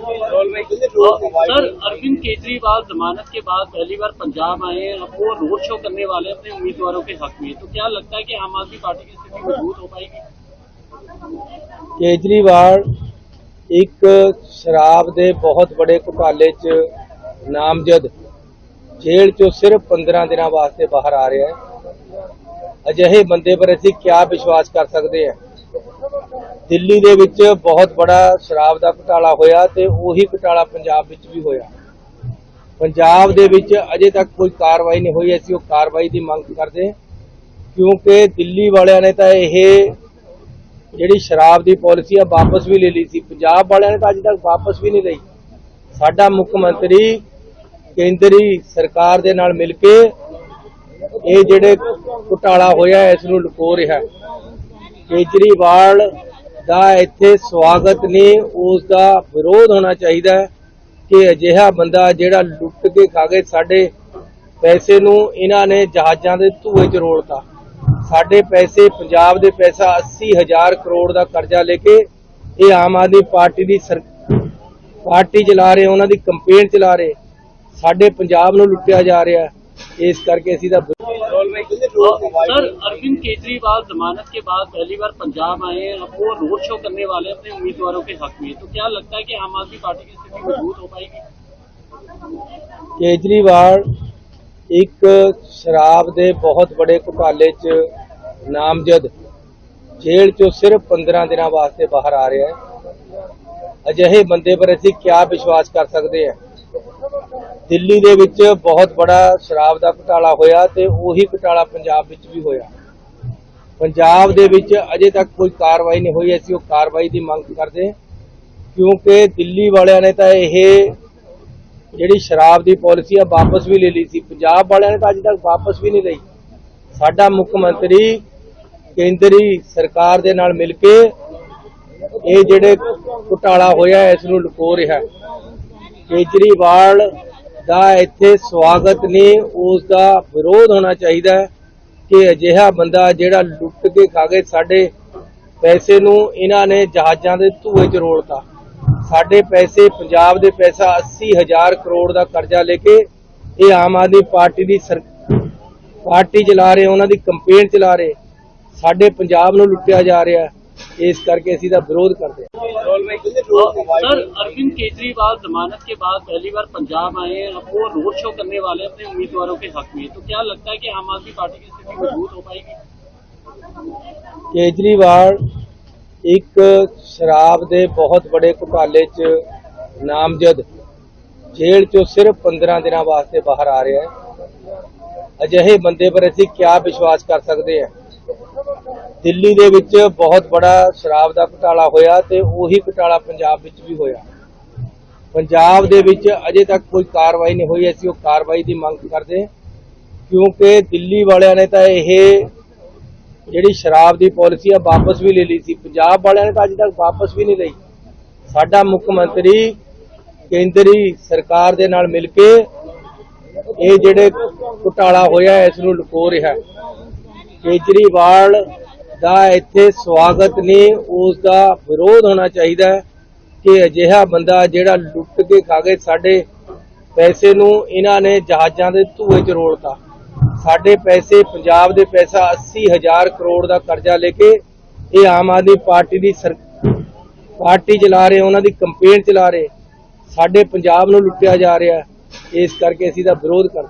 Sir Arvind Kejriwal जमानत के बाद पहली बार पंजाब आए हैं अब वो रोड शो करने वाले हैं अपने उम्मीदवारों के हक में तो क्या लगता है कि आम आदमी पार्टी की स्थिति मजबूत हो पाएगी ਕੇਜਰੀਵਾਲ ਇੱਕ ਸ਼ਰਾਬ ਦੇ ਬਹੁਤ ਵੱਡੇ ਘੁਟਾਲੇ 'ਚ ਨਾਮਜ਼ਦ ਜੇਲ੍ਹ 'ਚੋਂ ਸਿਰਫ 15 ਦਿਨਾਂ ਵਾਸਤੇ ਬਾਹਰ ਆ ਰਿਹਾ ਹੈ ਅਜਿਹੇ ਬੰਦੇ ਪਰ ਅਸੀਂ ਕਿਆ ਵਿਸ਼ਵਾਸ ਕਰ ਸਕਦੇ ਹਾਂ ਦਿੱਲੀ ਦੇ ਵਿੱਚ ਬਹੁਤ ਬੜਾ ਸ਼ਰਾਬ ਦਾ ਘੁਟਾਲਾ ਹੋਇਆ ਤੇ ਉਹੀ ਘੁਟਾਲਾ ਪੰਜਾਬ ਵਿੱਚ ਵੀ ਹੋਇਆ। ਪੰਜਾਬ ਦੇ ਵਿੱਚ ਅਜੇ ਤੱਕ ਕੋਈ ਕਾਰਵਾਈ ਨਹੀਂ ਹੋਈ, ਅਸੀਂ ਉਹ ਕਾਰਵਾਈ ਦੀ ਮੰਗ ਕਰਦੇ ਕਿਉਂਕਿ ਦਿੱਲੀ ਵਾਲਿਆਂ ਨੇ ਤਾਂ ਇਹ ਜਿਹੜੀ ਸ਼ਰਾਬ ਦੀ ਪਾਲਿਸੀ ਆ, ਵਾਪਸ ਵੀ ਲੈ ਲਈ ਸੀ। ਪੰਜਾਬ ਵਾਲਿਆਂ ਨੇ ਤਾਂ ਅਜੇ ਤੱਕ ਵਾਪਸ ਵੀ ਨਹੀਂ ਲਈ। ਸਾਡਾ ਮੁੱਖ ਮੰਤਰੀ, ਕੇਂਦਰੀ ਸਰਕਾਰ ਦੇ ਨਾਲ ਮਿਲ ਕੇ ਇਹ ਜਿਹੜੇ ਘੁਟਾਲਾ ਹੋਇਆ, ਇਸ ਨੂੰ ਲੁਕੋ ਰਿਹਾ। ਕੇਜਰੀਵਾਲ ਦਾ ਇੱਥੇ ਸਵਾਗਤ ਨਹੀਂ ਉਸ ਦਾ ਵਿਰੋਧ ਹੋਣਾ ਚਾਹੀਦਾ ਹੈ ਕਿ ਅਜਿਹਾ ਬੰਦਾ ਜਿਹੜਾ ਲੁੱਟ ਕੇ ਖਾ ਗਏ ਸਾਡੇ ਪੈਸੇ ਨੂੰ ਇਹਨਾਂ ਨੇ ਜਹਾਜ਼ਾਂ ਦੇ ਧੂਏ 'ਚ ਰੋਲਤਾ। ਸਾਡੇ ਪੈਸੇ, ਪੰਜਾਬ ਦੇ ਪੈਸਾ 80000 ਕਰੋੜ ਦਾ ਕਰਜ਼ਾ ਲੈ ਕੇ ਇਹ ਆਮ ਆਦਮੀ ਪਾਰਟੀ ਦੀ ਸਰ- ਪਾਰਟੀ ਚਲਾ ਰਹੇ, ਉਹਨਾਂ ਦੀ ਕੰਪੇਨ ਚਲਾ ਰਹੇ, ਸਾਡੇ ਪੰਜਾਬ ਨੂੰ ਲੁੱਟਿਆ ਜਾ ਰਿਹਾ ਇਸ ਕਰਕੇ ਅਸੀਂ ਤਾਂ सर अरविंद केजरीवाल जमानत के बाद पहली बार पंजाब आए हैं अब वो रोड शो करने वाले हैं अपने उम्मीदवारों के हक में तो क्या लगता है कि आम आदमी पार्टी की स्थिति मजबूत हो पाएगी ਕੇਜਰੀਵਾਲ ਇੱਕ ਸ਼ਰਾਬ ਦੇ ਬਹੁਤ ਵੱਡੇ ਘੁਟਾਲੇ 'ਚ ਨਾਮਜ਼ਦ ਜੇਲ੍ਹ 'ਚੋਂ ਸਿਰਫ 15 ਦਿਨਾਂ ਵਾਸਤੇ ਬਾਹਰ ਆ ਰਿਹਾ ਹੈ ਅਜਿਹੇ ਬੰਦੇ ਪਰ ਅਸੀਂ ਕਿਆ ਵਿਸ਼ਵਾਸ ਕਰ ਸਕਦੇ ਹਾਂ ਦਿੱਲੀ ਦੇ ਵਿੱਚ ਬਹੁਤ ਬੜਾ ਸ਼ਰਾਬ ਦਾ ਘੁਟਾਲਾ ਹੋਇਆ ਤੇ ਉਹੀ ਘੁਟਾਲਾ ਪੰਜਾਬ ਵਿੱਚ ਵੀ ਹੋਇਆ। ਪੰਜਾਬ ਦੇ ਵਿੱਚ ਅਜੇ ਤੱਕ ਕੋਈ ਕਾਰਵਾਈ ਨਹੀਂ ਹੋਈ, ਅਸੀਂ ਉਹ ਕਾਰਵਾਈ ਦੀ ਮੰਗ ਕਰਦੇ ਕਿਉਂਕਿ ਦਿੱਲੀ ਵਾਲਿਆਂ ਨੇ ਤਾਂ ਇਹ ਜਿਹੜੀ ਸ਼ਰਾਬ ਦੀ ਪਾਲਿਸੀ ਆ, ਵਾਪਸ ਵੀ ਲੈ ਲਈ ਸੀ। ਪੰਜਾਬ ਵਾਲਿਆਂ ਨੇ ਤਾਂ ਅਜੇ ਤੱਕ ਵਾਪਸ ਵੀ ਨਹੀਂ ਲਈ। ਸਾਡਾ ਮੁੱਖ ਮੰਤਰੀ, ਕੇਂਦਰੀ ਸਰਕਾਰ ਦੇ ਨਾਲ ਮਿਲ ਕੇ ਇਹ ਜਿਹੜੇ ਘੁਟਾਲਾ ਹੋਇਆ, ਇਸ ਨੂੰ ਲੁਕੋ ਰਿਹਾ। ਹੈ। ਕੇਜਰੀਵਾਲ ਦਾ ਇੱਥੇ ਸਵਾਗਤ ਨਹੀਂ ਉਸ ਦਾ ਵਿਰੋਧ ਹੋਣਾ ਚਾਹੀਦਾ ਹੈ ਕਿ ਅਜਿਹਾ ਬੰਦਾ ਜਿਹੜਾ ਲੁੱਟ ਕੇ ਖਾ ਗਏ ਸਾਡੇ ਪੈਸੇ ਨੂੰ ਇਹਨਾਂ ਨੇ ਜਹਾਜ਼ਾਂ ਦੇ ਧੂਏ 'ਚ ਰੋਲਤਾ। ਸਾਡੇ ਪੈਸੇ, ਪੰਜਾਬ ਦੇ ਪੈਸਾ 80000 ਕਰੋੜ ਦਾ ਕਰਜ਼ਾ ਲੈ ਕੇ ਇਹ ਆਮ ਆਦਮੀ ਪਾਰਟੀ ਦੀ ਸਰ- ਪਾਰਟੀ ਚਲਾ ਰਹੇ, ਉਹਨਾਂ ਦੀ ਕੰਪੇਨ ਚਲਾ ਰਹੇ, ਸਾਡੇ ਪੰਜਾਬ ਨੂੰ ਲੁੱਟਿਆ ਜਾ ਰਿਹਾ ਇਸ ਕਰਕੇ ਅਸੀਂ ਤਾਂ ਵਿਰੋਧ ਕਰਦੇ ਹਾਂ सर अरविंद केजरीवाल जमानत के बाद पहली बार पंजाब आए हैं अब वो रोड शो करने वाले हैं अपने उम्मीदवारों के हक में तो क्या लगता है कि आम आदमी पार्टी की स्थिति मजबूत हो पाएगी ਕੇਜਰੀਵਾਲ ਇੱਕ ਸ਼ਰਾਬ ਦੇ ਬਹੁਤ ਵੱਡੇ ਘੁਟਾਲੇ 'ਚ ਨਾਮਜ਼ਦ ਜੇਲ੍ਹ 'ਚੋਂ ਸਿਰਫ 15 ਦਿਨਾਂ ਵਾਸਤੇ ਬਾਹਰ ਆ ਰਿਹਾ ਹੈ ਅਜਿਹੇ ਬੰਦੇ ਪਰ ਅਸੀਂ ਕਿਆ ਵਿਸ਼ਵਾਸ ਕਰ ਸਕਦੇ ਹਾਂ ਦਿੱਲੀ ਦੇ ਵਿੱਚ ਬਹੁਤ ਬੜਾ ਸ਼ਰਾਬ ਦਾ ਘੁਟਾਲਾ ਹੋਇਆ ਤੇ ਉਹੀ ਘੁਟਾਲਾ ਪੰਜਾਬ ਵਿੱਚ ਵੀ ਹੋਇਆ। ਪੰਜਾਬ ਦੇ ਵਿੱਚ ਅਜੇ ਤੱਕ ਕੋਈ ਕਾਰਵਾਈ ਨਹੀਂ ਹੋਈ, ਅਸੀਂ ਉਹ ਕਾਰਵਾਈ ਦੀ ਮੰਗ ਕਰਦੇ ਕਿਉਂਕਿ ਦਿੱਲੀ ਵਾਲਿਆਂ ਨੇ ਤਾਂ ਇਹ ਜਿਹੜੀ ਸ਼ਰਾਬ ਦੀ ਪਾਲਿਸੀ ਆ, ਵਾਪਸ ਵੀ ਲੈ ਲਈ ਸੀ। ਪੰਜਾਬ ਵਾਲਿਆਂ ਨੇ ਤਾਂ ਅਜੇ ਤੱਕ ਵਾਪਸ ਵੀ ਨਹੀਂ ਲਈ। ਸਾਡਾ ਮੁੱਖ ਮੰਤਰੀ ਕੇਂਦਰੀ ਸਰਕਾਰ ਦੇ ਨਾਲ ਮਿਲ ਕੇ ਇਹ ਜਿਹੜੇ ਘੁਟਾਲਾ ਹੋਇਆ, ਇਸ ਨੂੰ ਲੁਕੋ ਰਿਹਾ। ਕੇਜਰੀਵਾਲ ਦਾ ਇੱਥੇ ਸਵਾਗਤ ਨਹੀਂ ਉਸ ਦਾ ਵਿਰੋਧ ਹੋਣਾ ਚਾਹੀਦਾ ਹੈ ਕਿ ਅਜਿਹਾ ਬੰਦਾ ਜਿਹੜਾ ਲੁੱਟ ਕੇ ਖਾ ਗਏ ਸਾਡੇ ਪੈਸੇ ਨੂੰ ਇਹਨਾਂ ਨੇ ਜਹਾਜ਼ਾਂ ਦੇ ਧੂਏ 'ਚ ਰੋਲਤਾ। ਸਾਡੇ ਪੈਸੇ, ਪੰਜਾਬ ਦੇ ਪੈਸਾ 80000 ਕਰੋੜ ਦਾ ਕਰਜ਼ਾ ਲੈ ਕੇ ਇਹ ਆਮ ਆਦਮੀ ਪਾਰਟੀ ਦੀ ਸਰ- ਪਾਰਟੀ ਚਲਾ ਰਹੇ, ਉਹਨਾਂ ਦੀ ਕੰਪੇਨ ਚਲਾ ਰਹੇ, ਸਾਡੇ ਪੰਜਾਬ ਨੂੰ ਲੁੱਟਿਆ ਜਾ ਰਿਹਾ ਇਸ ਕਰਕੇ ਅਸੀਂ ਤਾਂ ਵਿਰੋਧ ਕਰਦੇ